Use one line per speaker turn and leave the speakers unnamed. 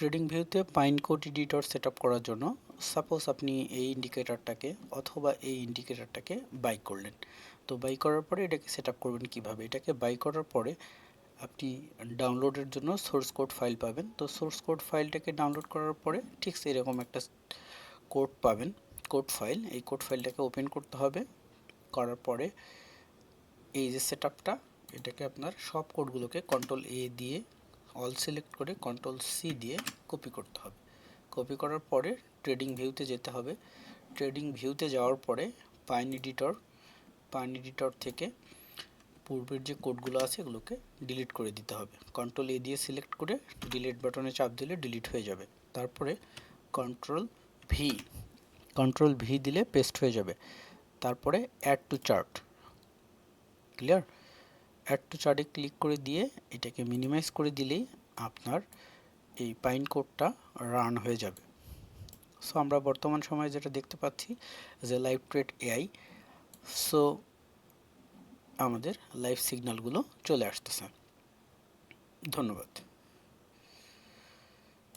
Trading ভিউতে pine code editor set করার জন্য সাপোজ আপনি এই ইন্ডিকেটারটাকে অথবা এই ইন্ডিকেটারটাকে বাই করলেন। তো বাই করার পরে এটাকে সেট করবেন কীভাবে? এটাকে বাই করার পরে আপনি ডাউনলোডের জন্য সোর্স কোড ফাইল পাবেন। তো সোর্স কোড ফাইলটাকে ডাউনলোড করার পরে ঠিক সেরকম একটা কোড পাবেন কোড ফাইল এই কোড ফাইলটাকে ওপেন করতে হবে। করার পরে এই যে সেট এটাকে আপনার সব কোডগুলোকে কন্ট্রোল এ দিয়ে অল সিলেক্ট করে কন্ট্রোল সি দিয়ে কপি করতে হবে। কপি করার পরে ট্রেডিং ভিউতে যেতে হবে। ট্রেডিং ভিউতে যাওয়ার পরে পাইন এডিটর পাইন এডিটর থেকে পূর্বের যে কোডগুলো আছে এগুলোকে ডিলিট করে দিতে হবে। কন্ট্রোল এ দিয়ে সিলেক্ট করে ডিলিট বাটনে চাপ দিলে ডিলিট হয়ে যাবে। তারপরে কন্ট্রোল ভি কন্ট্রোল ভি দিলে পেস্ট হয়ে যাবে। তারপরে add to chart clear add to চার্টে ক্লিক করে দিয়ে এটাকে মিনিমাইজ করে দিলেই আপনার এই পাইন কোডটা রান হয়ে যাবে। সো আমরা বর্তমান সময়ে যেটা দেখতে পাচ্ছি যে লাইভ ট্রেড এআই সো আমাদের লাইভ সিগন্যালগুলো চলে আসতেছে। ধন্যবাদ।